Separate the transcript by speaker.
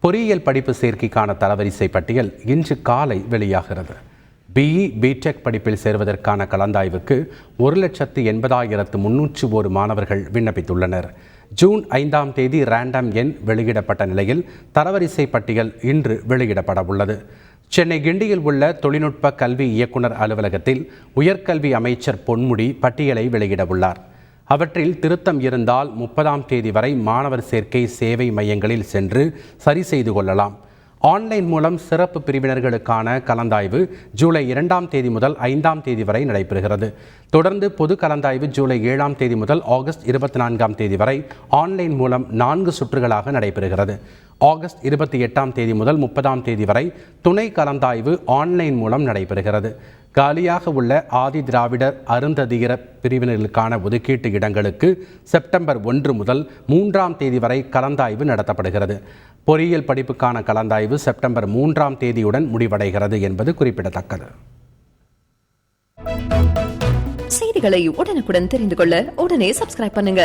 Speaker 1: பொறியியல் படிப்பு சேர்க்கைக்கான தரவரிசை பட்டியல் இன்று காலை வெளியாகிறது. பிஇ பிடெக் படிப்பில் சேர்வதற்கான கலந்தாய்வுக்கு ஒரு லட்சத்து எண்பதாயிரத்து முன்னூற்று ஒரு மாணவர்கள் விண்ணப்பித்துள்ளனர். ஜூன் ஐந்தாம் தேதி ரேண்டம் எண் வெளியிடப்பட்ட நிலையில் தரவரிசை பட்டியல் இன்று வெளியிடப்பட உள்ளது. சென்னை கிண்டியில் உள்ள தொழில்நுட்ப கல்வி இயக்குனர் அலுவலகத்தில் உயர்கல்வி அமைச்சர் பொன்முடி பட்டியலை வெளியிட உள்ளார். அவற்றில் திருத்தம் இருந்தால் முப்பதாம் தேதி வரை மாணவர் சேர்க்கை சேவை மையங்களில் சென்று சரி செய்து கொள்ளலாம். ஆன்லைன் மூலம் சிறப்பு பிரிவினர்களுக்கான கலந்தாய்வு ஜூலை இரண்டாம் தேதி முதல் ஐந்தாம் தேதி வரை நடைபெறுகிறது. தொடர்ந்து பொது கலந்தாய்வு ஜூலை ஏழாம் தேதி முதல் ஆகஸ்ட் இருபத்தி நான்காம் தேதி வரை ஆன்லைன் மூலம் நான்கு சுற்றுகளாக நடைபெறுகிறது. ஆகஸ்ட் இருபத்தி எட்டாம் தேதி முதல் முப்பதாம் தேதி வரை துணை கலந்தாய்வு ஆன்லைன் மூலம் நடைபெறுகிறது. காலியாக உள்ள ஆதி திராவிடர் அருந்ததியர பிரிவினர்களுக்கான ஒதுக்கீட்டு இடங்களுக்கு செப்டம்பர் ஒன்று முதல் மூன்றாம் தேதி வரை கலந்தாய்வு நடத்தப்படுகிறது. பொறியியல் படிப்புக்கான கலந்தாய்வு செப்டம்பர் மூன்றாம் தேதியுடன் முடிவடைகிறது என்பது குறிப்பிடத்தக்கது.
Speaker 2: செய்திகளை உடனுக்குடன் தெரிந்து கொள்ள உடனே சப்ஸ்கிரைப் பண்ணுங்க.